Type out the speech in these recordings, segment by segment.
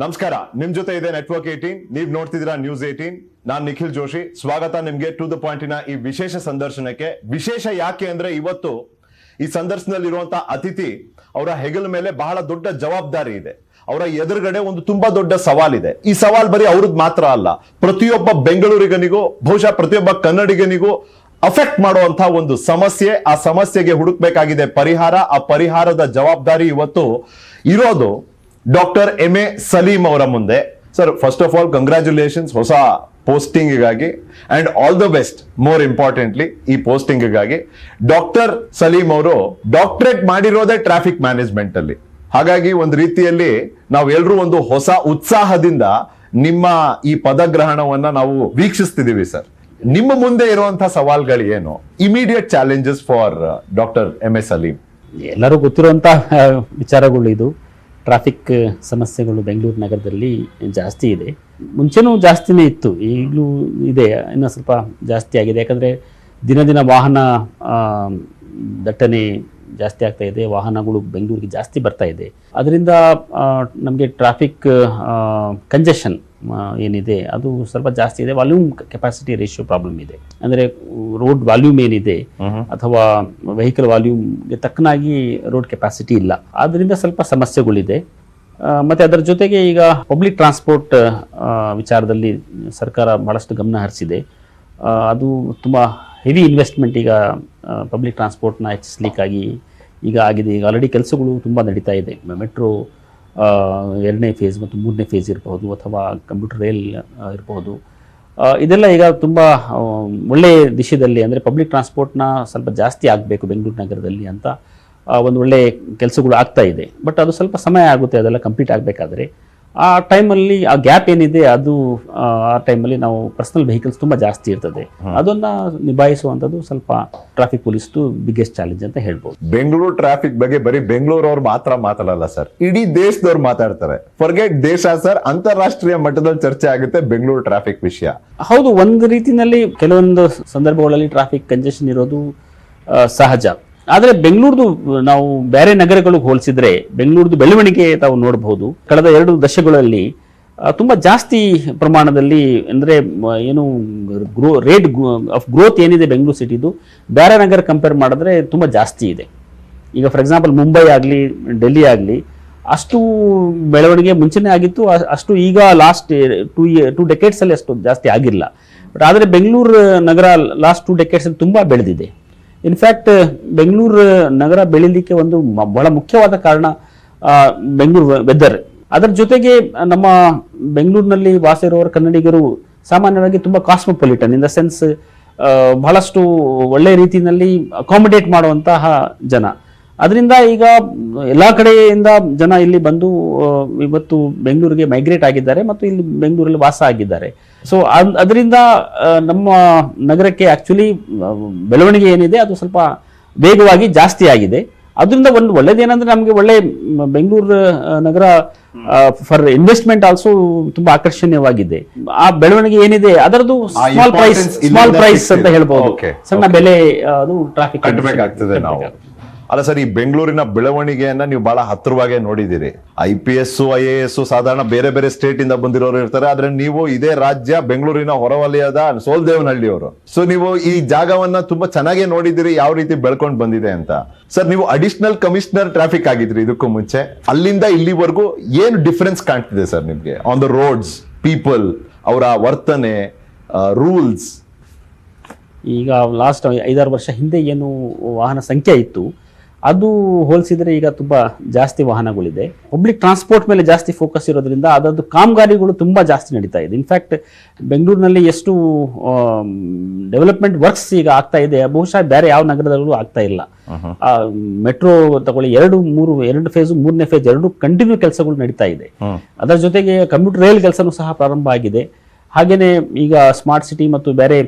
ನಮಸ್ಕಾರ, ನಿಮ್ ಜೊತೆ ಇದೆ ನೆಟ್ವರ್ಕ್ ಏಟೀನ್ ನೀವ್ ನೋಡ್ತಿದ್ದೀರಾ ನ್ಯೂಸ್ ಏಟೀನ್ ನಾನ್ ನಿಖಿಲ್ ಜೋಶಿ. ಸ್ವಾಗತ ನಿಮ್ಗೆ ಟು ದ ಪಾಯಿಂಟಿನ ಈ ವಿಶೇಷ ಸಂದರ್ಶನಕ್ಕೆ. ವಿಶೇಷ ಯಾಕೆ ಅಂದ್ರೆ ಇವತ್ತು ಈ ಸಂದರ್ಶನದಲ್ಲಿರುವಂತಹ ಅತಿಥಿ ಅವರ ಹೆಗಲ ಮೇಲೆ ಬಹಳ ದೊಡ್ಡ ಜವಾಬ್ದಾರಿ ಇದೆ. ಅವರ ಎದುರುಗಡೆ ಒಂದು ತುಂಬಾ ದೊಡ್ಡ ಸವಾಲಿದೆ ಈ ಸವಾಲ್ ಬರೀ ಅವ್ರದ್ದು ಮಾತ್ರ ಅಲ್ಲ, ಪ್ರತಿಯೊಬ್ಬ ಬೆಂಗಳೂರಿಗನಿಗೂ, ಬಹುಶಃ ಪ್ರತಿಯೊಬ್ಬ ಕನ್ನಡಿಗನಿಗೂ ಅಫೆಕ್ಟ್ ಮಾಡುವಂತ ಒಂದು ಸಮಸ್ಯೆ, ಆ ಸಮಸ್ಯೆಗೆ ಹುಡುಕ್ಬೇಕಾಗಿದೆ ಪರಿಹಾರ. ಆ ಪರಿಹಾರದ ಜವಾಬ್ದಾರಿ ಇವತ್ತು ಇರೋದು ಡಾಕ್ಟರ್ ಎಂ ಎ ಸಲೀಂ ಅವರ ಮುಂದೆ. Sir first of all congratulations ಹೊಸ ಪೋಸ್ಟಿಂಗ್ಗಾಗಿ and all the best more importantly ಈ ಪೋಸ್ಟಿಂಗ್ಗಾಗಿ ಡಾಕ್ಟರ್ ಸಲೀಂ ಅವರು ಡಾಕ್ಟರೇಟ್ ಮಾಡಿರೋದೇ ಟ್ರಾಫಿಕ್ ಮ್ಯಾನೇಜ್ಮೆಂಟ್ ಅಲ್ಲಿ. ಹಾಗಾಗಿ ಒಂದು ರೀತಿಯಲ್ಲಿ ನಾವೆಲ್ಲರೂ ಒಂದು ಹೊಸ ಉತ್ಸಾಹದಿಂದ ನಿಮ್ಮ ಈ ಪದಗ್ರಹಣವನ್ನ ನಾವು ವೀಕ್ಷಿಸ್ತಿದ್ದೀವಿ ಸರ್ ನಿಮ್ಮ ಮುಂದೆ ಇರುವಂತಹ ಸವಾಲ್ಗಳು ಏನು? Immediate challenges for doctor M S Saleem ಎಲ್ಲರೂ ಗೊತ್ತಿರುವಂತಹ ವಿಚಾರಗಳು ಇದು. ಟ್ರಾಫಿಕ್ ಸಮಸ್ಯೆಗಳು ಬೆಂಗಳೂರು ನಗರದಲ್ಲಿ ಜಾಸ್ತಿ ಇದೆ. ಮುಂಚೆನೂ ಜಾಸ್ತಿನೇ ಇತ್ತು. ಈಗಲೂ ಇದೆ. ಇನ್ನೂ ಸ್ವಲ್ಪ ಜಾಸ್ತಿ ಆಗಿದೆ. ಯಾಕಂದರೆ ದಿನ ದಿನ ವಾಹನ ದಟ್ಟಣೆ ಜಾಸ್ತಿ ಆಗ್ತಾ ಇದೆ. ವಾಹನಗಳು ಬೆಂಗಳೂರಿಗೆ ಜಾಸ್ತಿ ಬರ್ತಾ ಇದೆ. ಅದರಿಂದ ನಮಗೆ ಟ್ರಾಫಿಕ್ ಕಂಜೆಷನ್ ಏನಿದೆ ಅದು ಸ್ವಲ್ಪ ಜಾಸ್ತಿ ಇದೆ. ವಾಲ್ಯೂಮ್ ಕೆಪಾಸಿಟಿ ರೇಷಿಯೋ ಪ್ರಾಬ್ಲಮ್ ಇದೆ. ಅಂದರೆ ರೋಡ್ ವಾಲ್ಯೂಮ್ ಏನಿದೆ ಅಥವಾ ವೆಹಿಕಲ್ ವಾಲ್ಯೂಮ್ಗೆ ತಕ್ಕನಾಗಿ ರೋಡ್ ಕೆಪಾಸಿಟಿ ಇಲ್ಲ. ಆದ್ದರಿಂದ ಸ್ವಲ್ಪ ಸಮಸ್ಯೆಗಳಿದೆ. ಮತ್ತು ಮತ್ತೆ ಅದರ ಜೊತೆಗೆ ಈಗ ಪಬ್ಲಿಕ್ ಟ್ರಾನ್ಸ್ಪೋರ್ಟ್ ವಿಚಾರದಲ್ಲಿ ಸರ್ಕಾರ ಬಹಳಷ್ಟು ಗಮನ ಹರಿಸಿದೆ. ಅದು ತುಂಬ ಹೆವಿ ಇನ್ವೆಸ್ಟ್ಮೆಂಟ್ ಈಗ ಪಬ್ಲಿಕ್ ಟ್ರಾನ್ಸ್ಪೋರ್ಟ್ನ ಹೆಚ್ಚಿಸ್ಲಿಕ್ಕಾಗಿ ಈಗ ಆಗಿದೆ. ಈಗ ಆಲ್ರೆಡಿ ಕೆಲಸಗಳು ತುಂಬ ನಡೀತಾ ಇದೆ. ಮೆಟ್ರೋ ಎರಡನೇ ಫೇಸ್ ಮತ್ತು ಮೂರನೇ ಫೇಸ್ ಇರಬಹುದು ಅಥವಾ ಕಂಪ್ಯೂಟರ್ ರೈಲ್ ಇರಬಹುದು. ಇದೆಲ್ಲ ಈಗ ತುಂಬ ಒಳ್ಳೆ ದಿಶೆಯಲ್ಲಿ ಅಂದರೆ ಪಬ್ಲಿಕ್ ಟ್ರಾನ್ಸ್ಪೋರ್ಟ್ನ ಸ್ವಲ್ಪ ಜಾಸ್ತಿ ಆಗಬೇಕು ಬೆಂಗಳೂರು ನಗರದಲ್ಲಿ ಅಂತ ಒಂದು ಒಳ್ಳೆ ಕೆಲಸಗಳು ಆಗ್ತಾ ಇದೆ. ಬಟ್ ಅದು ಸ್ವಲ್ಪ ಸಮಯ ಆಗುತ್ತೆ, ಅದೆಲ್ಲ ಕಂಪ್ಲೀಟ್ ಆಗಬೇಕಾದ್ರೆ. ಆ ಟೈಮಲ್ಲಿ ಆ ಗ್ಯಾಪ್ ಏನಿದೆ ಅದು ಆ ಟೈಮಲ್ಲಿ ನಾವು ಪರ್ಸನಲ್ ವೆಹಿಕಲ್ಸ್ ತುಂಬ ಜಾಸ್ತಿ ಇರ್ತದೆ. ಅದನ್ನ ನಿಭಾಯಿಸುವಂಥದ್ದು ಸ್ವಲ್ಪ ಟ್ರಾಫಿಕ್ ಪೊಲೀಸ್ದು ಬಿಗ್ಗೆಸ್ಟ್ ಚಾಲೆಂಜ್ ಅಂತ ಹೇಳ್ಬೋದು. ಬೆಂಗಳೂರು ಟ್ರಾಫಿಕ್ ಬಗ್ಗೆ ಬರೀ ಬೆಂಗಳೂರವ್ರು ಮಾತ್ರ ಮಾತಾಡಲ್ಲ ಸರ್. ಇಡೀ ದೇಶದವ್ರು ಮಾತಾಡ್ತಾರೆ. ಫರ್ಗೆಟ್ ದೇಶ ಸರ್ ಅಂತಾರಾಷ್ಟ್ರೀಯ ಮಟ್ಟದಲ್ಲಿ ಚರ್ಚೆ ಆಗುತ್ತೆ ಬೆಂಗಳೂರು ಟ್ರಾಫಿಕ್ ವಿಷಯ. ಹೌದು ಒಂದು ರೀತಿಯಲ್ಲಿ ಕೆಲವೊಂದು ಸಂದರ್ಭಗಳಲ್ಲಿ ಟ್ರಾಫಿಕ್ ಕಂಜೆಷನ್ ಇರೋದು ಸಹಜ. ಆದರೆ ಬೆಂಗಳೂರದು ನಾವು ಬೇರೆ ನಗರಗಳಿಗೆ ಹೋಲಿಸಿದ್ರೆ ಬೆಂಗಳೂರದು ಬೆಳವಣಿಗೆ ತಾವು ನೋಡಬಹುದು. ಕಳೆದ ಎರಡು ದಶಕಗಳಲ್ಲಿ ತುಂಬ ಜಾಸ್ತಿ ಪ್ರಮಾಣದಲ್ಲಿ ಅಂದರೆ ಏನು, ಗ್ರೋ, ರೇಟ್ ಆಫ್ ಗ್ರೋತ್ ಏನಿದೆ ಬೆಂಗಳೂರು ಸಿಟಿದು, ಬೇರೆ ನಗರ ಕಂಪೇರ್ ಮಾಡಿದ್ರೆ ತುಂಬ ಜಾಸ್ತಿ ಇದೆ. ಈಗ ಫಾರ್ ಎಕ್ಸಾಂಪಲ್ ಮುಂಬೈ ಆಗಲಿ, ಡೆಲ್ಲಿ ಆಗಲಿ, ಅಷ್ಟು ಬೆಳವಣಿಗೆ ಮುಂಚೆನೇ ಆಗಿತ್ತು ಅಷ್ಟು ಈಗ ಲಾಸ್ಟ್ ಟೂ ಟೂ ಡೆಕೆಟ್ಸಲ್ಲಿ ಅಷ್ಟು ಜಾಸ್ತಿ ಆಗಿಲ್ಲ. ಬಟ್ ಆದರೆ ಬೆಂಗಳೂರು ನಗರ ಲಾಸ್ಟ್ ಟೂ ಡೆಕೆಟ್ಸಲ್ಲಿ ತುಂಬ ಬೆಳೆದಿದೆ. ಇನ್ಫ್ಯಾಕ್ಟ್ ಬೆಂಗಳೂರು ನಗರ ಬೆಳೀಲಿಕ್ಕೆ ಒಂದು ಬಹಳ ಮುಖ್ಯವಾದ ಕಾರಣ ಬೆಂಗಳೂರು ವೆದರ್ ಅದರ ಜೊತೆಗೆ ನಮ್ಮ ಬೆಂಗಳೂರಿನಲ್ಲಿ ವಾಸ ಇರುವವರು ಕನ್ನಡಿಗರು ಸಾಮಾನ್ಯವಾಗಿ ತುಂಬ ಕಾಸ್ಮೋಪೊಲಿಟನ್ ಇನ್ ದ ಸೆನ್ಸ್ ಬಹಳಷ್ಟು ಒಳ್ಳೆ ರೀತಿಯಲ್ಲಿ ಅಕಾಮಿಡೇಟ್ ಮಾಡುವಂತಹ ಜನ. ಅದರಿಂದ ಈಗ ಎಲ್ಲ ಕಡೆಯಿಂದ ಜನ ಇಲ್ಲಿ ಬಂದು ಇವತ್ತು ಬೆಂಗಳೂರಿಗೆ ಮೈಗ್ರೇಟ್ ಆಗಿದ್ದಾರೆ ಮತ್ತು ಇಲ್ಲಿ ಬೆಂಗಳೂರಲ್ಲಿ ವಾಸ ಆಗಿದ್ದಾರೆ. ಸೊ ಅದರಿಂದ ನಮ್ಮ ನಗರಕ್ಕೆ ಆಕ್ಚುಲಿ ಬೆಳವಣಿಗೆ ಏನಿದೆ ಅದು ಸ್ವಲ್ಪ ವೇಗವಾಗಿ ಜಾಸ್ತಿ ಆಗಿದೆ. ಅದರಿಂದ ಒಂದು ಒಳ್ಳೇದೇನಂದ್ರೆ ನಮಗೆ ಒಳ್ಳೆ ಬೆಂಗಳೂರು ನಗರ ಫಾರ್ ಇನ್ವೆಸ್ಟ್ಮೆಂಟ್ ಆಲ್ಸೋ ತುಂಬಾ ಆಕರ್ಷಣೀಯವಾಗಿದೆ. ಆ ಬೆಳವಣಿಗೆ ಏನಿದೆ ಅದರದ್ದು ಸ್ಮಾಲ್ ಪ್ರೈಸ್ ಸ್ಮಾಲ್ ಪ್ರೈಸ್ ಅಂತ ಹೇಳ್ಬೋದು. ಸಣ್ಣ ಬೆಲೆ ಅದು ಟ್ರಾಫಿಕ್ ಅಲ್ಲ ಸರ್, ಈ ಬೆಂಗಳೂರಿನ ಬೆಳವಣಿಗೆಯನ್ನ ನೀವು ಬಹಳ ಹತ್ತಿರವಾಗೇ ನೋಡಿದಿರಿ I P S I A S ಸಾಧಾರಣ ಬೇರೆ ಬೇರೆ ಸ್ಟೇಟ್ ಇಂದ ಬಂದಿರೋರು ಇರ್ತಾರೆ, ಆದ್ರೆ ನೀವು ಇದೇ ರಾಜ್ಯ ಬೆಂಗಳೂರಿನ ಹೊರವಲಯದ ಸೋಲ್ದೇವನಹಳ್ಳಿಯವರು. ಸೊ ನೀವು ಈ ಜಾಗವನ್ನ ತುಂಬಾ ಚೆನ್ನಾಗೇ ನೋಡಿದಿರಿ ಯಾವ ರೀತಿ ಬೆಳ್ಕೊಂಡು ಬಂದಿದೆ ಅಂತ. ಸರ್ ನೀವು ಅಡಿಷನಲ್ ಕಮಿಷನರ್ ಟ್ರಾಫಿಕ್ ಆಗಿದ್ರಿ ಇದಕ್ಕೂ ಮುಂಚೆ. ಅಲ್ಲಿಂದ ಇಲ್ಲಿವರೆಗೂ ಏನು ಡಿಫರೆನ್ಸ್ ಕಾಣ್ತಿದೆ ಸರ್ ನಿಮ್ಗೆ? ಆನ್ ದ ರೋಡ್ಸ್ ಪೀಪಲ್ ಅವರ ವರ್ತನೆ ರೂಲ್ಸ್ ಈಗ ಲಾಸ್ಟ್ ಐದಾರು ವರ್ಷ ಹಿಂದೆ ಏನು ವಾಹನ ಸಂಖ್ಯೆ ಇತ್ತು ಅದು ಹೋಲಿಸಿದ್ರೆ ಈಗ ತುಂಬಾ ಜಾಸ್ತಿ ವಾಹನಗಳಿದೆ. ಪಬ್ಲಿಕ್ ಟ್ರಾನ್ಸ್ಪೋರ್ಟ್ ಮೇಲೆ ಜಾಸ್ತಿ ಫೋಕಸ್ ಇರೋದ್ರಿಂದ ಅದರದ್ದು ಕಾಮಗಾರಿಗಳು ತುಂಬಾ ಜಾಸ್ತಿ ನಡೀತಾ ಇದೆ. ಇನ್ಫ್ಯಾಕ್ಟ್ ಬೆಂಗಳೂರಿನಲ್ಲಿ ಎಷ್ಟು ಡೆವಲಪ್ಮೆಂಟ್ ವರ್ಕ್ಸ್ ಈಗ ಆಗ್ತಾ ಇದೆ. ಬಹುಶಃ ಬೇರೆ ಯಾವ ನಗರದಲ್ಲೂ ಆಗ್ತಾ ಇಲ್ಲ. ಮೆಟ್ರೋ ತಗೊಳ್ಳಿ ಎರಡು ಮೂರು ಎರಡು ಫೇಸ್ ಮೂರನೇ ಫೇಸ್ ಎರಡು ಕಂಟಿನ್ಯೂ ಕೆಲಸಗಳು ನಡೀತಾ ಇದೆ. ಅದರ ಜೊತೆಗೆ ಕಂಪ್ಯೂಟರ್ ರೈಲ್ ಕೆಲಸನೂ ಸಹ ಪ್ರಾರಂಭ ಆಗಿದೆ. ಹಾಗೇನೆ ಈಗ ಸ್ಮಾರ್ಟ್ ಸಿಟಿ ಮತ್ತು ಬೇರೆ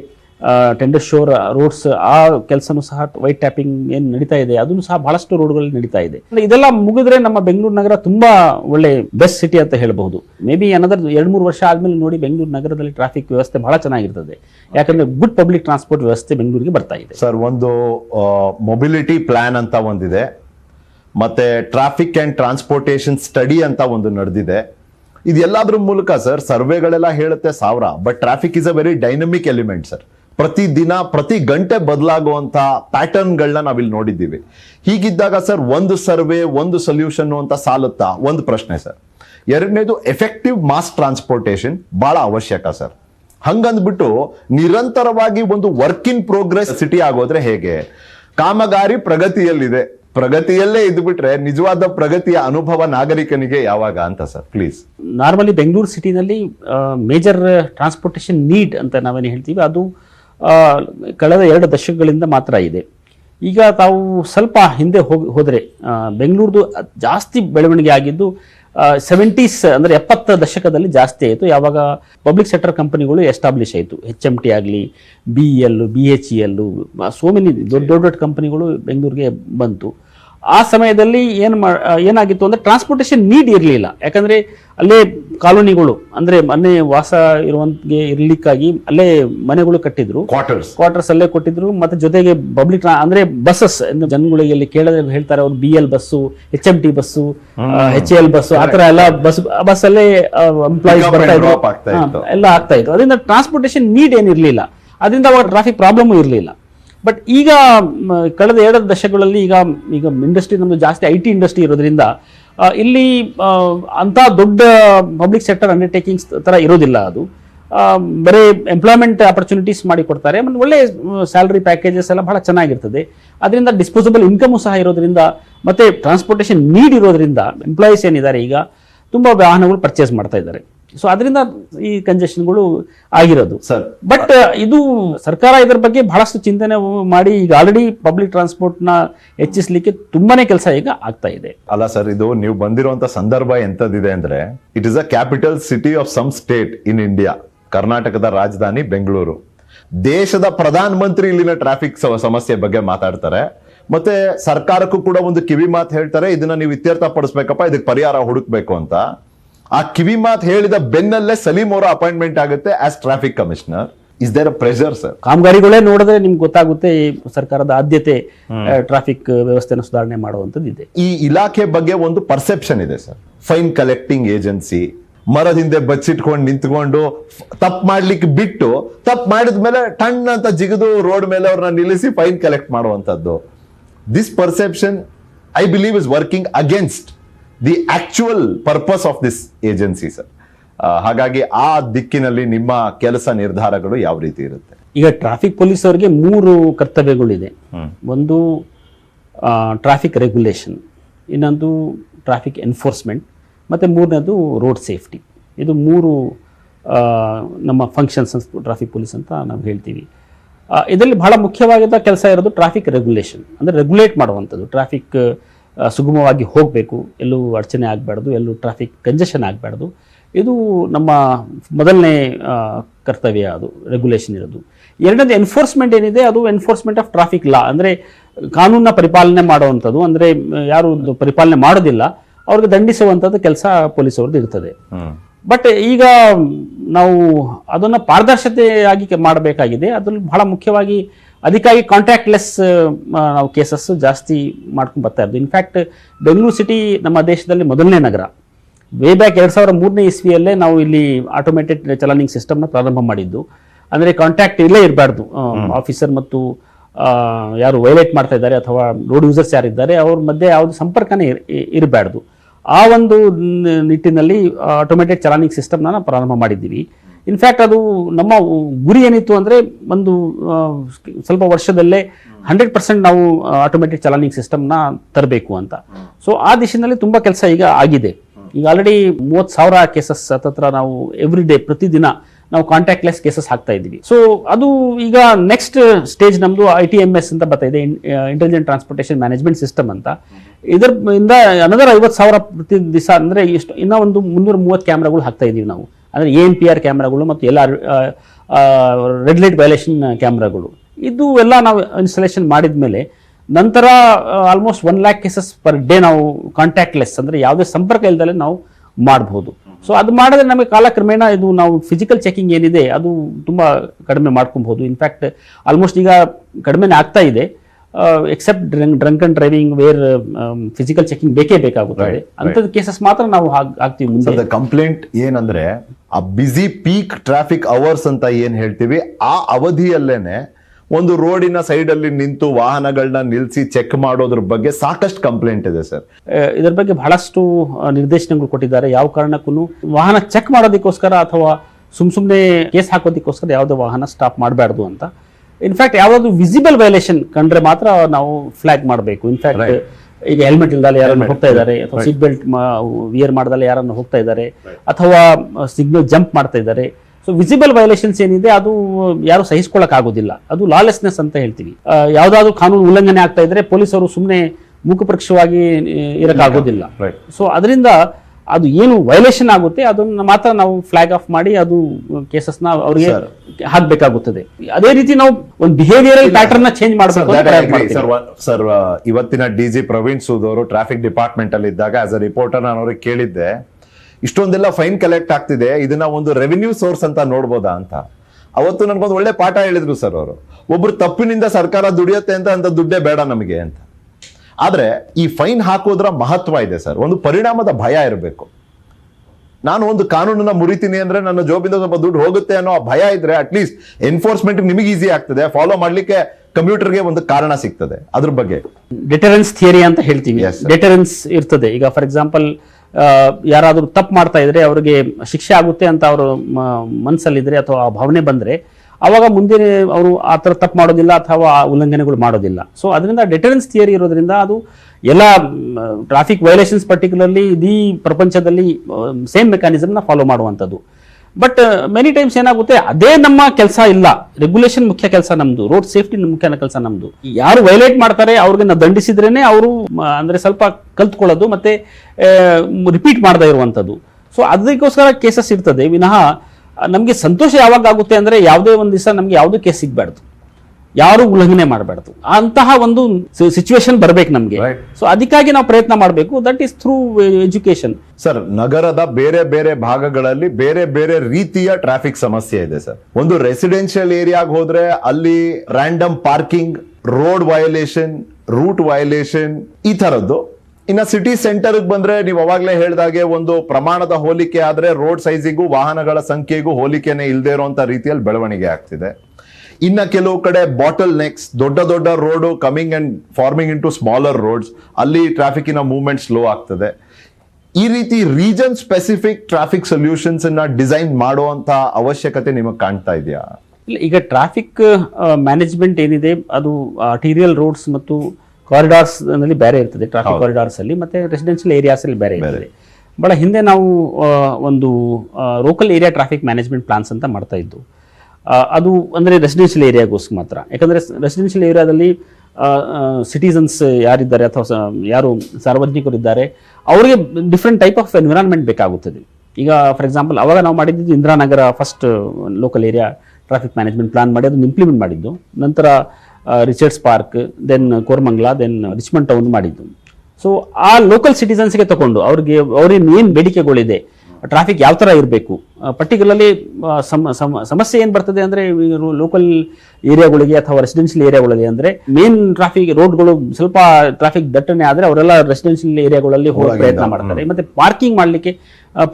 ಟೆಂಡರ್ ಶೋರ್ ರೋಡ್ಸ್ ಆ ಕೆಲಸನೂ ಸಹ ವೈಟ್ ಟ್ಯಾಪಿಂಗ್ ಏನು ನಡೀತಾ ಇದೆ, ಅದನ್ನು ಸಹ ಬಹಳಷ್ಟು ರೋಡ್ಗಳಲ್ಲಿ ನಡೀತಾ ಇದೆ. ಇದೆಲ್ಲ ಮುಗಿದ್ರೆ ನಮ್ಮ ಬೆಂಗಳೂರು ನಗರ ತುಂಬಾ ಒಳ್ಳೆ ಬೆಸ್ಟ್ ಸಿಟಿ ಅಂತ ಹೇಳಬಹುದು. ಮೇ ಬಿ ಅನದರ್ ಎರಡು, ಮೂರು ವರ್ಷ ಆದ್ಮೇಲೆ ನೋಡಿ ಬೆಂಗಳೂರು ನಗರದಲ್ಲಿ ಟ್ರಾಫಿಕ್ ವ್ಯವಸ್ಥೆ ಬಹಳ ಚೆನ್ನಾಗಿರ್ತದೆ. ಯಾಕಂದ್ರೆ ಗುಡ್ ಪಬ್ಲಿಕ್ ಟ್ರಾನ್ಸ್ಪೋರ್ಟ್ ವ್ಯವಸ್ಥೆ ಬೆಂಗಳೂರಿಗೆ ಬರ್ತಾ ಇದೆ. ಸರ್ ಒಂದು ಮೊಬಿಲಿಟಿ ಪ್ಲಾನ್ ಅಂತ ಒಂದಿದೆ. ಮತ್ತೆ ಟ್ರಾಫಿಕ್ ಅಂಡ್ ಟ್ರಾನ್ಸ್ಪೋರ್ಟೇಷನ್ ಸ್ಟಡಿ ಅಂತ ಒಂದು ನಡೆದಿದೆ. ಇದೆಲ್ಲದ್ರ ಮೂಲಕ ಸರ್ ಸರ್ವೆಗಳೆಲ್ಲ ಹೇಳುತ್ತೆ ಸಾವಿರ but traffic is a very dynamic element sir ಪ್ರತಿ ದಿನ ಪ್ರತಿ ಗಂಟೆ ಬದಲಾಗುವಂತ ಪ್ಯಾಟರ್ನ್ಗಳನ್ನ ನಾವಿಲ್ಲಿ ನೋಡಿದ್ದೀವಿ. ಹೀಗಿದ್ದಾಗ ಸರ್, ಒಂದು ಸರ್ವೆ, ಒಂದು ಸೊಲ್ಯೂಷನ್ ಅಂತ ಸಾಲುತ್ತಾ? ಒಂದು ಪ್ರಶ್ನೆ ಸರ್. ಎರಡನೇದು, ಎಫೆಕ್ಟಿವ್ ಮಾಸ್ ಟ್ರಾನ್ಸ್ಪೋರ್ಟೇಷನ್ ಬಹಳ ಅವಶ್ಯಕ ಸರ್. ಹಂಗಂದ್ಬಿಟ್ಟು ನಿರಂತರವಾಗಿ ಒಂದು ವರ್ಕ್ ಇನ್ ಪ್ರೋಗ್ರೆಸ್ ಸಿಟಿ ಆಗೋದ್ರೆ ಹೇಗೆ? ಕಾಮಗಾರಿ ಪ್ರಗತಿಯಲ್ಲಿದೆ. ಪ್ರಗತಿಯಲ್ಲೇ ಇದ್ಬಿಟ್ರೆ ನಿಜವಾದ ಪ್ರಗತಿಯ ಅನುಭವ ನಾಗರಿಕನಿಗೆ ಯಾವಾಗ ಅಂತ ಸರ್, ಪ್ಲೀಸ್. ನಾರ್ಮಲಿ ಬೆಂಗಳೂರು ಸಿಟಿನಲ್ಲಿ ಮೇಜರ್ ಟ್ರಾನ್ಸ್ಪೋರ್ಟೇಷನ್ ನೀಡ್ ಅಂತ ನಾವೇನು ಹೇಳ್ತೀವಿ, ಅದು ಕಳೆದ ಎರಡು ದಶಕಗಳಿಂದ ಮಾತ್ರ ಇದೆ. ಈಗ ತಾವು ಸ್ವಲ್ಪ ಹಿಂದೆ ಹೋಗಿ, ಹೋದರೆ ಬೆಂಗಳೂರದು ಜಾಸ್ತಿ ಬೆಳವಣಿಗೆ ಆಗಿದ್ದು ಸೆವೆಂಟೀಸ್ ಅಂದರೆ ಎಪ್ಪತ್ತ ದಶಕದಲ್ಲಿ ಜಾಸ್ತಿ ಆಯಿತು. ಯಾವಾಗ ಪಬ್ಲಿಕ್ ಸೆಕ್ಟರ್ ಕಂಪನಿಗಳು ಎಸ್ಟಾಬ್ಲಿಷ್ ಆಯಿತು. ಎಚ್ ಎಂ ಟಿ ಆಗಲಿ B L B H E L so many ದೊಡ್ಡ ದೊಡ್ಡ ದೊಡ್ಡ ಕಂಪನಿಗಳು ಬೆಂಗಳೂರಿಗೆ ಬಂತು. ಆ ಸಮಯದಲ್ಲಿ ಏನು ಮಾ ಏನಾಗಿತ್ತು ಅಂದರೆ ಟ್ರಾನ್ಸ್ಪೋರ್ಟೇಷನ್ ನೀಡ್ ಇರಲಿಲ್ಲ. ಯಾಕಂದರೆ ಅಲ್ಲೇ ಕಾಲೋನಿಗಳು ಅಂದರೆ ಮನೆ ವಾಸ ಇರುವಂಗೆ ಇರಲಿಕ್ಕಾಗಿ ಅಲ್ಲೇ ಮನೆಗಳು ಕಟ್ಟಿದ್ರು. ಕ್ವಾರ್ಟರ್ಸ್ ಕ್ವಾರ್ಟರ್ಸ್ ಅಲ್ಲೇ ಕೊಟ್ಟಿದ್ರು ಮತ್ತೆ ಜೊತೆಗೆ ಪಬ್ಲಿಕ್ ಅಂದ್ರೆ ಬಸ್ಸಸ್ ಜನಗಳಿಗೆ ಇಲ್ಲಿ ಕೇಳಿದ್ರೆ ಹೇಳ್ತಾರೆ ಅವ್ರು B L bus H M T bus H L bus ಆ ಥರ ಎಲ್ಲ ಬಸ್ ಬಸ್ಸಲ್ಲೇ ಎಂಪ್ಲಾಯೀಸ್ ಬರ್ತಾ ಇದ್ರು. ಎಲ್ಲ ಆಗ್ತಾ ಇತ್ತು. ಅದರಿಂದ ಟ್ರಾನ್ಸ್ಪೋರ್ಟೇಷನ್ ನೀಡ್ ಏನಿರಲಿಲ್ಲ. ಅದರಿಂದ ಅವಾಗ ಟ್ರಾಫಿಕ್ ಪ್ರಾಬ್ಲಮ್ ಇರಲಿಲ್ಲ. ಬಟ್ ಈಗ ಕಳೆದ ಎರಡು ದಶಕಗಳಲ್ಲಿ ಈಗ ಈಗ ಇಂಡಸ್ಟ್ರಿ ನಮ್ಮದು ಜಾಸ್ತಿ ಐ ಟಿ ಇಂಡಸ್ಟ್ರಿ ಇರೋದ್ರಿಂದ ಇಲ್ಲಿ ಅಂಥ ದೊಡ್ಡ ಪಬ್ಲಿಕ್ ಸೆಕ್ಟರ್ ಅಂಡರ್ಟೇಕಿಂಗ್ಸ್ ಥರ ಇರೋದಿಲ್ಲ ಅದು. ಬರೀ ಎಂಪ್ಲಾಯ್ಮೆಂಟ್ ಆಪರ್ಚುನಿಟೀಸ್ ಮಾಡಿ ಕೊಡ್ತಾರೆ. ಮತ್ತು ಒಳ್ಳೆ ಸ್ಯಾಲ್ರಿ ಪ್ಯಾಕೇಜಸ್ ಎಲ್ಲ ಬಹಳ ಚೆನ್ನಾಗಿರ್ತದೆ. ಅದರಿಂದ ಡಿಸ್ಪೋಸಬಲ್ ಇನ್ಕಮು ಸಹ ಇರೋದ್ರಿಂದ, ಮತ್ತು ಟ್ರಾನ್ಸ್ಪೋರ್ಟೇಷನ್ ನೀಡ್ ಇರೋದ್ರಿಂದ ಎಂಪ್ಲಾಯೀಸ್ ಏನಿದ್ದಾರೆ ಈಗ, ತುಂಬ ವಾಹನಗಳು ಪರ್ಚೇಸ್ ಮಾಡ್ತಾ ಇದ್ದಾರೆ. ಸೊ ಅದರಿಂದ ಈ ಕಂಜೆಷನ್ಗಳು ಆಗಿರೋದು. ಸರ್ ಬಟ್ ಇದು ಸರ್ಕಾರ ಇದರ ಬಗ್ಗೆ ಬಹಳಷ್ಟು ಚಿಂತನೆ ಮಾಡಿ ಈಗ ಆಲ್ರೆಡಿ ಪಬ್ಲಿಕ್ ಟ್ರಾನ್ಸ್ಪೋರ್ಟ್ನ ಹೆಚ್ಚಿಸಲಿಕ್ಕೆ ತುಂಬಾನೇ ಕೆಲಸ ಈಗ ಆಗ್ತಾ ಇದೆ. ಅಲ್ಲ ಸರ್ ಇದು ನೀವು ಬಂದಿರುವಂತ ಸಂದರ್ಭ ಎಂತದಿದೆ ಅಂದ್ರೆ it is a capital city of some state in India ಕರ್ನಾಟಕದ ರಾಜಧಾನಿ ಬೆಂಗಳೂರು. ದೇಶದ ಪ್ರಧಾನ ಮಂತ್ರಿ ಇಲ್ಲಿನ ಟ್ರಾಫಿಕ್ ಸಮಸ್ಯೆ ಬಗ್ಗೆ ಮಾತಾಡ್ತಾರೆ. ಮತ್ತೆ ಸರ್ಕಾರಕ್ಕೂ ಕೂಡ ಒಂದು ಕಿವಿ ಮಾತು ಹೇಳ್ತಾರೆ ಇದನ್ನ ನೀವು ಇತ್ಯರ್ಥ ಪಡಿಸ್ಬೇಕಪ್ಪ ಇದಕ್ಕೆ ಪರಿಹಾರ ಹುಡುಕ್ಬೇಕು ಅಂತ. ಆ ಕಿವಿ ಮಾತು ಹೇಳಿದ ಬೆನ್ನಲ್ಲೇ ಸಲೀಂ ಅವರ ಅಪಾಯಿಂಟ್ಮೆಂಟ್ ಆಗುತ್ತೆ as traffic commissioner is there a pressure sir ಕಾಮಗಾರಿಗಳೇ ನೋಡಿದ್ರೆ ನಿಮ್ಗೆ ಗೊತ್ತಾಗುತ್ತೆ ಈ ಸರ್ಕಾರದ ಆದ್ಯತೆ ಟ್ರಾಫಿಕ್ ವ್ಯವಸ್ಥೆನ ಸುಧಾರಣೆ ಮಾಡುವಂಥದ್ದು ಇದೆ. ಈ ಇಲಾಖೆ ಬಗ್ಗೆ ಒಂದು ಪರ್ಸೆಪ್ಷನ್ ಇದೆ ಸರ್ ಫೈನ್ ಕಲೆಕ್ಟಿಂಗ್ ಏಜೆನ್ಸಿ ಮರದ ಹಿಂದೆ ಬಚ್ಚಿಟ್ಕೊಂಡು ನಿಂತ್ಕೊಂಡು ತಪ್ಪು ಮಾಡ್ಲಿಕ್ಕೆ ಬಿಟ್ಟು ತಪ್ಪು ಮಾಡಿದ ಮೇಲೆ ಟಣ್ಣ ಅಂತ ಜಿಗಿದು ರೋಡ್ ಮೇಲೆ ಅವ್ರನ್ನ ನಿಲ್ಲಿಸಿ ಫೈನ್ ಕಲೆಕ್ಟ್ ಮಾಡುವಂಥದ್ದು. This perception I believe is working against the actual purpose of this agency sir ಹಾಗಾಗಿ ಆ ದಿಕ್ಕಿನಲ್ಲಿ ನಿಮ್ಮ ಕೆಲಸ ನಿರ್ಧಾರಗಳು ಯಾವ ರೀತಿ ಇರುತ್ತೆ? ಈಗ ಟ್ರಾಫಿಕ್ ಪೊಲೀಸ್ ಅವರಿಗೆ ಮೂರು ಕರ್ತವ್ಯಗಳಿದೆ. ಒಂದು ಟ್ರಾಫಿಕ್ ರೆಗ್ಯುಲೇಷನ್ ಇನ್ನೊಂದು ಟ್ರಾಫಿಕ್ ಎನ್ಫೋರ್ಸ್ಮೆಂಟ್ ಮತ್ತು ಮೂರನೇದು ರೋಡ್ ಸೇಫ್ಟಿ ಇದು ಮೂರು ನಮ್ಮ ಫಂಕ್ಷನ್ಸ್ ಟ್ರಾಫಿಕ್ ಪೊಲೀಸ್ ಅಂತ ನಾವು ಹೇಳ್ತೀವಿ. ಇದರಲ್ಲಿ ಬಹಳ ಮುಖ್ಯವಾಗಿದ್ದ ಕೆಲಸ ಇರೋದು ಟ್ರಾಫಿಕ್ ರೆಗ್ಯುಲೇಷನ್ ಅಂದರೆ ರೆಗ್ಯುಲೇಟ್ ಮಾಡುವಂಥದ್ದು. ಟ್ರಾಫಿಕ್ ಸುಗಮವಾಗಿ ಹೋಗಬೇಕು. ಎಲ್ಲೂ ಅಡಚಣೆ ಆಗಬಾರ್ದು ಎಲ್ಲೂ ಟ್ರಾಫಿಕ್ ಕಂಜೆಷನ್ ಆಗಬಾರ್ದು. ಇದು ನಮ್ಮ ಮೊದಲನೇ ಕರ್ತವ್ಯ ಅದು ರೆಗ್ಯುಲೇಷನ್ ಇರೋದು. ಎರಡನೇದು ಎನ್ಫೋರ್ಸ್ಮೆಂಟ್ ಏನಿದೆ ಅದು ಎನ್ಫೋರ್ಸ್ಮೆಂಟ್ ಆಫ್ ಟ್ರಾಫಿಕ್ ಲಾ ಅಂದರೆ ಕಾನೂನನ್ನ ಪರಿಪಾಲನೆ ಮಾಡುವಂಥದ್ದು. ಅಂದರೆ ಯಾರು ಪರಿಪಾಲನೆ ಮಾಡೋದಿಲ್ಲ ಅವ್ರಿಗೆ ದಂಡಿಸುವಂಥದ್ದು ಕೆಲಸ ಪೊಲೀಸ್ ಅವ್ರದ್ದು ಇರ್ತದೆ ಬಟ್ ಈಗ ನಾವು ಅದನ್ನು ಪಾರದರ್ಶತೆಯಾಗಿ ಮಾಡಬೇಕಾಗಿದೆ. ಅದರಲ್ಲಿ ಬಹಳ ಮುಖ್ಯವಾಗಿ ಅದಕ್ಕಾಗಿ ಕಾಂಟ್ಯಾಕ್ಟ್ಲೆಸ್ ನಾವು ಕೇಸಸ್ ಜಾಸ್ತಿ ಮಾಡ್ಕೊಂಡು ಬರ್ತಾ ಇರೋದು. ಇನ್ಫ್ಯಾಕ್ಟ್ ಬೆಂಗಳೂರು ಸಿಟಿ ನಮ್ಮ ದೇಶದಲ್ಲಿ ಮೊದಲನೇ ನಗರ. ವೇ ಬ್ಯಾಕ್ ಎರಡು ಸಾವಿರ ಮೂರನೇ ಇಸ್ವಿಯಲ್ಲೇ ನಾವು ಇಲ್ಲಿ ಆಟೋಮೇಟೆಡ್ ಚಲನಿಂಗ್ ಸಿಸ್ಟಮ್ನ ಪ್ರಾರಂಭ ಮಾಡಿದ್ದು. ಅಂದರೆ ಕಾಂಟ್ಯಾಕ್ಟ್ ಇಲ್ಲೇ ಇರಬಾರ್ದು. ಆಫೀಸರ್ ಮತ್ತು ಯಾರು ವೈಲೇಟ್ ಮಾಡ್ತಾ ಇದ್ದಾರೆ ಅಥವಾ ರೋಡ್ ಯೂಸರ್ಸ್ ಯಾರಿದ್ದಾರೆ ಅವ್ರ ಮಧ್ಯೆ ಯಾವುದು ಸಂಪರ್ಕನೇ ಇರಬಾರ್ದು. ಆ ಒಂದು ನಿಟ್ಟಿನಲ್ಲಿ ಆಟೋಮೇಟೆಡ್ ಚಲಾನಿಂಗ್ ಸಿಸ್ಟಮ್ನ ನಾವು ಪ್ರಾರಂಭ ಮಾಡಿದ್ದೀವಿ. ಇನ್ಫ್ಯಾಕ್ಟ್ ಅದು ನಮ್ಮ ಗುರಿ ಏನಿತ್ತು ಅಂದರೆ ಒಂದು ಸ್ವಲ್ಪ ವರ್ಷದಲ್ಲೇ ಹಂಡ್ರೆಡ್ ಪರ್ಸೆಂಟ್ ನಾವು ಆಟೋಮೆಟಿಕ್ ಚಲಾನಿಂಗ್ ಸಿಸ್ಟಮ್ನ ತರಬೇಕು ಅಂತ. ಸೊ ಆ ದಿಶೆಯಲ್ಲಿ ತುಂಬ ಕೆಲಸ ಈಗ ಆಗಿದೆ. ಈಗ ಆಲ್ರೆಡಿ ಮೂವತ್ತು ಸಾವಿರ ಕೇಸಸ್ ಹತ್ತತ್ರ ನಾವು ಎವ್ರಿ ಡೇ ಪ್ರತಿದಿನ ನಾವು ಕಾಂಟ್ಯಾಕ್ಟ್ಲೆಸ್ ಕೇಸಸ್ ಹಾಕ್ತಾ ಇದ್ದೀವಿ. ಸೊ ಅದು ಈಗ ನೆಕ್ಸ್ಟ್ ಸ್ಟೇಜ್ ನಮ್ಮದು ಐ ಟಿ ಎಂ ಎಸ್ ಅಂತ ಬರ್ತಾ ಇದೆ ಇಂಟೆಲಿಜೆಂಟ್ ಟ್ರಾನ್ಸ್ಪೋರ್ಟೇಷನ್ ಮ್ಯಾನೇಜ್ಮೆಂಟ್ ಸಿಸ್ಟಮ್ ಅಂತ. ಇದರಿಂದ ಅನದರ್ ಐವತ್ತು ಸಾವಿರ ಪ್ರತಿ ದಿವಸ ಅಂದರೆ ಎಷ್ಟು ಇನ್ನೂ ಒಂದು ಮುನ್ನೂರ ಮೂವತ್ತು ಕ್ಯಾಮ್ರಾಗಳು ಹಾಕ್ತಾ ಇದ್ದೀವಿ ನಾವು. ಅಂದರೆ ಎ ಎನ್ ಪಿ ಆರ್ ಕ್ಯಾಮ್ರಾಗಳು ಮತ್ತು ಎಲ್ಲ ರೆಡ್ ಲೈಟ್ ವೈಲೇಷನ್ ಕ್ಯಾಮ್ರಾಗಳು. ಇದು ಎಲ್ಲ ನಾವು ಇನ್ಸ್ಟಾಲೇಷನ್ ಮಾಡಿದ ಮೇಲೆ ನಂತರ almost one lakh cases per day ನಾವು ಕಾಂಟ್ಯಾಕ್ಟ್ಲೆಸ್ ಅಂದರೆ ಯಾವುದೇ ಸಂಪರ್ಕ ಇಲ್ದಲೆ ನಾವು ಮಾಡ್ಬೋದು. ಸೊ ಅದು ಮಾಡಿದ್ರೆ ನಮಗೆ ಕಾಲಕ್ರಮೇಣ ಇದು ನಾವು ಫಿಸಿಕಲ್ ಚೆಕಿಂಗ್ ಏನಿದೆ ಅದು ತುಂಬ ಕಡಿಮೆ ಮಾಡ್ಕೊಬಹುದು. ಇನ್ಫ್ಯಾಕ್ಟ್ ಆಲ್ಮೋಸ್ಟ್ ಈಗ ಕಡಿಮೆನೇ ಆಗ್ತಾ ಇದೆ. Except drunk and driving where physical checking ಬೇಕೇ ಬೇಕಾಗುತ್ತದೆ. ಅಂತದ ಕೇಸಸ್ ಮಾತ್ರ ನಾವು ಹಾಕ್ತಿವಿ ಮುಂದೆ. ಕಂಪ್ಲೇಂಟ್ ಏನಂದ್ರೆ ಆ ಬಿಸಿ ಪೀಕ್ ಟ್ರಾಫಿಕ್ ಅವರ್ಸ್ ಅಂತ ಏನ್ ಹೇಳ್ತೀವಿ ಆ ಅವಧಿಯಲ್ಲೇನೆ ಒಂದು ರೋಡಿನ ಸೈಡ್ ಅಲ್ಲಿ ನಿಂತು ವಾಹನಗಳನ್ನ ನಿಲ್ಸಿ ಚೆಕ್ ಮಾಡೋದ್ರ ಬಗ್ಗೆ ಸಾಕಷ್ಟು ಕಂಪ್ಲೇಂಟ್ ಇದೆ ಸರ್ ಆ, ಇದರ ಬಗ್ಗೆ ಬಹಳಷ್ಟು ನಿರ್ದೇಶನಗಳು ಕೊಟ್ಟಿದ್ದಾರೆ. ಯಾವ ಕಾರಣಕ್ಕೂ ವಾಹನ ಚೆಕ್ ಮಾಡೋದಕ್ಕೋಸ್ಕರ ಅಥವಾ ಸುಮ್ ಸುಮ್ಮನೆ ಕೇಸ್ ಹಾಕೋದಕ್ಕೋಸ್ಕರ ಯಾವುದೇ ವಾಹನ ಸ್ಟಾಪ್ ಮಾಡಬಾರ್ದು ಅಂತ. ಇನ್ಫ್ಯಾಕ್ಟ್ ಯಾವ್ದಾದ್ರು ವಿಸಿಬಲ್ ವೈಲೇಷನ್ ಕಂಡ್ರೆ ಮಾತ್ರ ನಾವು ಫ್ಲಾಗ್ ಮಾಡಬೇಕು. ಇನ್ಫ್ಯಾಕ್ಟ್. ಈಗ ಹೆಲ್ಮೆಟ್ ಇಲ್ದಲೆ ಯಾರನ್ನು. ಹೋಗ್ತಾ ಇದ್ದಾರೆ ಅಥವಾ ಸೀಟ್ ಬೆಲ್ಟ್ ವಿಯರ್ ಮಾಡ್ದಲ್ಲಿ ಯಾರನ್ನು ಹೋಗ್ತಾ ಇದ್ದಾರೆ ಅಥವಾ ಸಿಗ್ನಲ್ ಜಂಪ್ ಮಾಡ್ತಾ ಇದ್ದಾರೆ. ಸೊ ವಿಸಿಬಲ್ ವೈಲೇಷನ್ಸ್ ಏನಿದೆ ಅದು ಯಾರು ಸಹಿಸ್ಕೊಳ್ಳಕ್ ಆಗೋದಿಲ್ಲ. ಅದು ಲಾಲೆಸ್ನೆಸ್ ಅಂತ ಹೇಳ್ತೀವಿ. ಯಾವ್ದಾದ್ರು ಕಾನೂನು ಉಲ್ಲಂಘನೆ ಆಗ್ತಾ ಇದ್ರೆ ಪೊಲೀಸರು ಸುಮ್ಮನೆ ಮೂಕಪಕ್ಷವಾಗಿ ಇರಕ್ಕಾಗೋದಿಲ್ಲ. ಸೊ ಅದರಿಂದ ಅದು ಏನು ವೈಲೇಷನ್ ಆಗುತ್ತೆ ಅದನ್ನ ಮಾತ್ರ ನಾವು ಫ್ಲಾಗ್ ಆಫ್ ಮಾಡಿ ಅದು ಕೇಸಸ್ನ ಅವರಿಗೆ ಹಾಕಬೇಕಾಗುತ್ತದೆ. ಅದೇ ರೀತಿ ನಾವು ಒಂದು ಬಿಹೇವಿಯರಲ್ ಪ್ಯಾಟರ್ನ್ ಚೇಂಜ್ ಮಾಡಬೇಕು ಸರ್ ಇವತ್ತಿನ ಡಿ ಜಿ ಪ್ರವೀಣ್ ಸೂದ್ ಅವರು ಟ್ರಾಫಿಕ್ ಡಿಪಾರ್ಟ್ಮೆಂಟ್ ಅಲ್ಲಿ ಇದ್ದಾಗ ಆಸ್ ಅ ರಿಪೋರ್ಟರ್ ನಾನು ಅವ್ರಿಗೆ ಕೇಳಿದ್ದೆ ಇಷ್ಟೊಂದೆಲ್ಲ ಫೈನ್ ಕಲೆಕ್ಟ್ ಆಗ್ತಿದೆ ಇದನ್ನ ಒಂದು ರೆವಿನ್ಯೂ ಸೋರ್ಸ್ ಅಂತ ನೋಡ್ಬೋದಾ ಅಂತ. ಅವತ್ತು ನನ್ಗೊಂದು ಒಳ್ಳೆ ಪಾಠ ಹೇಳಿದ್ರು ಸರ್ ಅವರು. ಒಬ್ರು ತಪ್ಪಿನಿಂದ ಸರ್ಕಾರ ದುಡಿಯುತ್ತೆ ಅಂತ ಅಂತ ದುಡ್ಡೇ ಬೇಡ ನಮಗೆ ಅಂತ. ಆದ್ರೆ ಈ ಫೈನ್ ಹಾಕೋದ್ರ ಮಹತ್ವ ಇದೆ ಸರ್. ಒಂದು ಪರಿಣಾಮದ ಭಯ ಇರಬೇಕು. ನಾನು ಒಂದು ಕಾನೂನನ್ನ ಮುರಿತೀನಿ ಅಂದ್ರೆ ನನ್ನ ಜೋಬಿಂದ ಸ್ವಲ್ಪ ದುಡ್ಡು ಹೋಗುತ್ತೆ ಅನ್ನೋ ಆ ಭಯ ಇದ್ರೆ ಅಟ್ಲೀಸ್ಟ್ ಎನ್ಫೋರ್ಸ್ಮೆಂಟ್ ನಿಮಗೆ ಈಸಿ ಆಗ್ತದೆ. ಫಾಲೋ ಮಾಡ್ಲಿಕ್ಕೆ ಕಂಪ್ಯೂಟರ್ಗೆ ಒಂದು ಕಾರಣ ಸಿಗ್ತದೆ. ಅದ್ರ ಬಗ್ಗೆ. ಡೆಟರೆನ್ಸ್ ಥಿಯರಿ ಅಂತ ಹೇಳ್ತೀವಿ ಡಿಟರೆನ್ಸ್ ಡೆಟರೆನ್ಸ್ ಇರ್ತದೆ. ಈಗ ಫಾರ್ ಎಕ್ಸಾಂಪಲ್ ಯಾರಾದರೂ ತಪ್ಪು ಮಾಡ್ತಾ ಇದ್ರೆ ಅವರಿಗೆ ಶಿಕ್ಷೆ ಆಗುತ್ತೆ ಅಂತ ಅವರು ಮನಸ್ಸಲ್ಲಿದ್ರೆ ಅಥವಾ ಆ ಭಾವನೆ ಬಂದ್ರೆ ಅವಾಗ ಮುಂದೆ ಅವರು ಆ ಥರ ತಪ್ಪು ಮಾಡೋದಿಲ್ಲ ಅಥವಾ ಉಲ್ಲಂಘನೆಗಳು ಮಾಡೋದಿಲ್ಲ. ಸೊ ಅದರಿಂದ ಡೆಟರೆನ್ಸ್ ಥಿಯರಿ ಇರೋದ್ರಿಂದ ಅದು ಎಲ್ಲ ಟ್ರಾಫಿಕ್ ವೈಲೇಷನ್ಸ್ ಪರ್ಟಿಕ್ಯುಲರ್ಲಿ ಇಡೀ ಪ್ರಪಂಚದಲ್ಲಿ ಸೇಮ್ ಮೆಕ್ಯಾನಿಸಮ್ನ ಫಾಲೋ ಮಾಡುವಂಥದ್ದು. ಬಟ್ ಮೆನಿ ಟೈಮ್ಸ್ ಏನಾಗುತ್ತೆ, ಅದೇ ನಮ್ಮ ಕೆಲಸ ಇಲ್ಲ. ರೆಗ್ಯುಲೇಷನ್ ಮುಖ್ಯ ಕೆಲಸ ನಮ್ದು ರೋಡ್ ಸೇಫ್ಟಿ ಮುಖ್ಯ ಕೆಲಸ ನಮ್ದು. ಯಾರು ವೈಲೇಟ್ ಮಾಡ್ತಾರೆ ಅವ್ರಿಗೆ ನಾವು ದಂಡಿಸಿದ್ರೇನೆ ಅವರು ಅಂದ್ರೆ ಸ್ವಲ್ಪ ಕಲ್ತ್ಕೊಳ್ಳೋದು ಮತ್ತೆ ರಿಪೀಟ್ ಮಾಡದೇ ಇರುವಂಥದ್ದು. ಸೊ ಅದಕ್ಕೋಸ್ಕರ ಕೇಸಸ್ ಇರ್ತದೆ. ವಿನಃ ನಮಗೆ ಸಂತೋಷ ಯಾವಾಗ ಆಗುತ್ತೆ ಅಂದರೆ ಯಾವುದೇ ಒಂದು ದಿವಸ ನಮಗೆ ಯಾವುದೇ ಕೇಸ್ ಸಿಗಬಾರ್ದು. ಯಾರು ಉಲ್ಲಂಘನೆ ಮಾಡಬಾರ್ದು. ಅಂತಹ ಒಂದು ಸಿಚುವೇಶನ್ ಬರಬೇಕು ನಮಗೆ. ಸೊ ಅದಕ್ಕಾಗಿ ನಾವು ಪ್ರಯತ್ನ ಮಾಡಬೇಕು. That is through education sir ನಗರದ ಬೇರೆ ಬೇರೆ ಭಾಗಗಳಲ್ಲಿ ಬೇರೆ ಬೇರೆ ರೀತಿಯ ಟ್ರಾಫಿಕ್ ಸಮಸ್ಯೆ ಇದೆ ಸರ್ ಒಂದು ರೆಸಿಡೆನ್ಷಿಯಲ್ ಏರಿಯಾಗ ಹೋದ್ರೆ ಅಲ್ಲಿ random parking road violation route violation ಈ ತರದ್ದು ಇನ್ನ ಸಿಟಿ ಸೆಂಟರ್ ಬಂದ್ರೆ ನೀವು ಅವಾಗ್ಲೇ ಹೇಳಿದಾಗೆ ಒಂದು ಪ್ರಮಾಣದ ಹೋಲಿಕೆ ಆದ್ರೆ ರೋಡ್ ಸೈಜಿಗೂ ವಾಹನಗಳ ಸಂಖ್ಯೆಗೂ ಹೋಲಿಕೆನೆ ಇಲ್ಲದೆ ಇರುವಂತ ರೀತಿಯಲ್ಲಿ ಬೆಳವಣಿಗೆ ಆಗ್ತಿದೆ. ಇನ್ನ ಕೆಲವು ಕಡೆ ಬಾಟಲ್ ನೆಕ್ಸ್ ದೊಡ್ಡ ದೊಡ್ಡ road coming and forming in smaller roads ಅಲ್ಲಿ ಟ್ರಾಫಿಕ್ಕಿನ ಮೂವ್ಮೆಂಟ್ ಸ್ಲೋ ಆಗ್ತದೆ. ಈ ರೀತಿ ರೀಜನ್ ಸ್ಪೆಸಿಫಿಕ್ ಟ್ರಾಫಿಕ್ ಸೊಲ್ಯೂಷನ್ಸ್ ಅನ್ನ ಡಿಸೈನ್ ಮಾಡುವಂತ ಅವಶ್ಯಕತೆ ನಿಮಗೆ ಕಾಣ್ತಾ ಇದೆಯಾ? ಇಲ್ಲ, ಈಗ ಟ್ರಾಫಿಕ್ ಮ್ಯಾನೇಜ್ಮೆಂಟ್ ಏನಿದೆ, ಅದು ಅಟೀರಿಯಲ್ ರೋಡ್ಸ್ ಮತ್ತು ಕಾರಿಡಾರ್ಸ್ನಲ್ಲಿ ಬೇರೆ ಇರ್ತದೆ ಟ್ರಾಫಿಕ್. ಕಾರಿಡಾರ್ಸ್ ಅಲ್ಲಿ ಮತ್ತೆ ರೆಸಿಡೆನ್ಷಿಯಲ್ ಏರಿಯಾಸ್ ಅಲ್ಲಿ ಬೇರೆ. ಇರ್ತದೆ. ಬಹಳ ಹಿಂದೆ ನಾವು ಒಂದು local area traffic management plans ಅಂತ ಮಾಡ್ತಾ ಇದ್ದು. ಅದು ಅಂದ್ರೆ ರೆಸಿಡೆನ್ಷಿಯಲ್ ಏರಿಯಾಗೋಸ್ಕರ ಮಾತ್ರ. ಯಾಕಂದ್ರೆ ರೆಸಿಡೆನ್ಷಿಯಲ್ ಏರಿಯಾದಲ್ಲಿ ಸಿಟಿಸನ್ಸ್ ಯಾರಿದ್ದಾರೆ ಅಥವಾ ಯಾರು ಸಾರ್ವಜನಿಕರು ಇದ್ದಾರೆ ಅವರಿಗೆ ಡಿಫ್ರೆಂಟ್ ಟೈಪ್ ಆಫ್ ಎನ್ವಿರಾನ್ಮೆಂಟ್ ಬೇಕಾಗುತ್ತದೆ. ಈಗ ಫಾರ್ ಎಕ್ಸಾಂಪಲ್ ಅವಾಗ ನಾವು ಮಾಡಿದ್ದು Indiranagar first local area traffic management plan ಮಾಡಿ ಅದನ್ನು ಇಂಪ್ಲಿಮೆಂಟ್ ಮಾಡಿದ್ದು. ನಂತರ Richards park then Koramangala then Richmond Town ಮಾಡಿದ್ದು. ಸೊ ಆ ಲೋಕಲ್ ಸಿಟಿಸನ್ಸ್ಗೆ ತಗೊಂಡು ಅವ್ರಿಗೆ ಅವ್ರೇನು ಏನು ಬೇಡಿಕೆಗಳಿದೆ. ಟ್ರಾಫಿಕ್ ಯಾವ ಥರ ಇರಬೇಕು? ಪರ್ಟಿಕ್ಯುಲರ್ಲಿ ಸಮಸ್ಯೆ ಏನು ಬರ್ತದೆ ಅಂದರೆ ಲೋಕಲ್ ಏರಿಯಾಗಳಿಗೆ ಅಥವಾ ರೆಸಿಡೆನ್ಷಿಯಲ್ ಏರಿಯಾಗಳಲ್ಲಿ ಅಂದರೆ ಮೇನ್ ಟ್ರಾಫಿಕ್ ರೋಡ್ಗಳು ಸ್ವಲ್ಪ ಟ್ರಾಫಿಕ್ ದಟ್ಟಣೆ ಆದರೆ ಅವರೆಲ್ಲ ರೆಸಿಡೆನ್ಷಿಯಲ್ ಏರಿಯಾಗಳಲ್ಲಿ ಹೋಗೋ ಪ್ರಯತ್ನ ಮಾಡ್ತಾರೆ. ಮತ್ತೆ ಪಾರ್ಕಿಂಗ್ ಮಾಡಲಿಕ್ಕೆ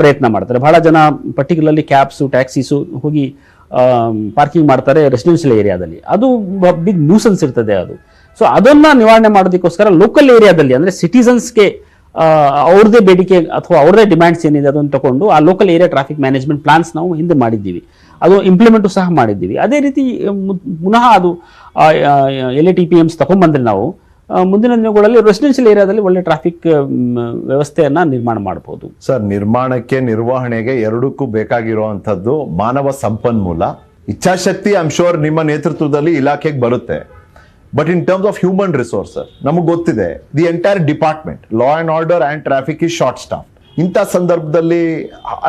ಪ್ರಯತ್ನ ಮಾಡ್ತಾರೆ. ಬಹಳ ಜನ ಪರ್ಟಿಕ್ಯುಲರ್ಲಿ ಕ್ಯಾಬ್ಸು ಟ್ಯಾಕ್ಸೀಸು ಹೋಗಿ ಪಾರ್ಕಿಂಗ್ ಮಾಡ್ತಾರೆ ರೆಸಿಡೆನ್ಷಿಯಲ್ ಏರಿಯಾದಲ್ಲಿ ಅದು ಬಿಗ್ ನ್ಯೂಸನ್ಸ್ ಇರ್ತದೆ ಅದು. ಸೊ ಅದನ್ನ ನಿವಾರಣೆ ಮಾಡೋದಕ್ಕೋಸ್ಕರ ಲೋಕಲ್ ಏರಿಯಾದಲ್ಲಿ ಅಂದ್ರೆ ಸಿಟಿಸನ್ಸ್ಗೆ ಅವ್ರದ್ದೇ ಬೇಡಿಕೆ ಅಥವಾ ಅವ್ರದ್ದೇ ಡಿಮ್ಯಾಂಡ್ಸ್ ಏನಿದೆ ಅದನ್ನು ತಗೊಂಡು ಆ local area traffic management plans ನಾವು ಹಿಂದೆ ಮಾಡಿದ್ದೀವಿ. ಅದು ಇಂಪ್ಲಿಮೆಂಟು ಸಹ ಮಾಡಿದ್ದೀವಿ. ಅದೇ ರೀತಿ ಪುನಃ ಅದು L A T P Ms ತಗೊಂಡ್ಬಂದ್ರೆ ನಾವು ಮುಂದಿನ ದಿನಗಳಲ್ಲಿ ರೆಸಿಡೆನ್ಷಿಯಲ್ ಏರಿಯಾದಲ್ಲಿ ಒಳ್ಳೆ ಟ್ರಾಫಿಕ್ ವ್ಯವಸ್ಥೆಯನ್ನು ನಿರ್ಮಾಣ ಮಾಡಬಹುದು ಸರ್ ನಿರ್ಮಾಣಕ್ಕೆ ನಿರ್ವಹಣೆಗೆ ಎರಡಕ್ಕೂ ಬೇಕಾಗಿರುವಂತದ್ದು ಮಾನವ ಸಂಪನ್ಮೂಲ. ಇಚ್ಛಾಶಕ್ತಿ ಐಮ್ ಶೋರ್ ನಿಮ್ಮ ನೇತೃತ್ವದಲ್ಲಿ ಇಲಾಖೆಗೆ ಬರುತ್ತೆ. But in terms of human resource ನಮಗೆ ಗೊತ್ತಿದೆ the entire department law and order and traffic is short staff ಇಂಥ ಸಂದರ್ಭದಲ್ಲಿ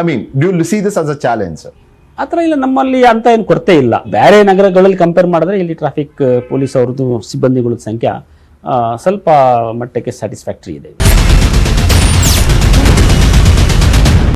I mean due see this as a challenge sir ಆ ಥರ ಇಲ್ಲ ನಮ್ಮಲ್ಲಿ ಅಂತ ಏನು ಕೊರತೆ ಇಲ್ಲ. ಬೇರೆ ನಗರಗಳಲ್ಲಿ ಕಂಪೇರ್ ಮಾಡಿದ್ರೆ ಇಲ್ಲಿ ಟ್ರಾಫಿಕ್ ಪೊಲೀಸ್ ಅವ್ರದ್ದು ಸಿಬ್ಬಂದಿಗಳ ಸಂಖ್ಯೆ ಸ್ವಲ್ಪ ಮಟ್ಟಕ್ಕೆ ಸ್ಯಾಟಿಸ್ಫ್ಯಾಕ್ಟ್ರಿ ಇದೆ.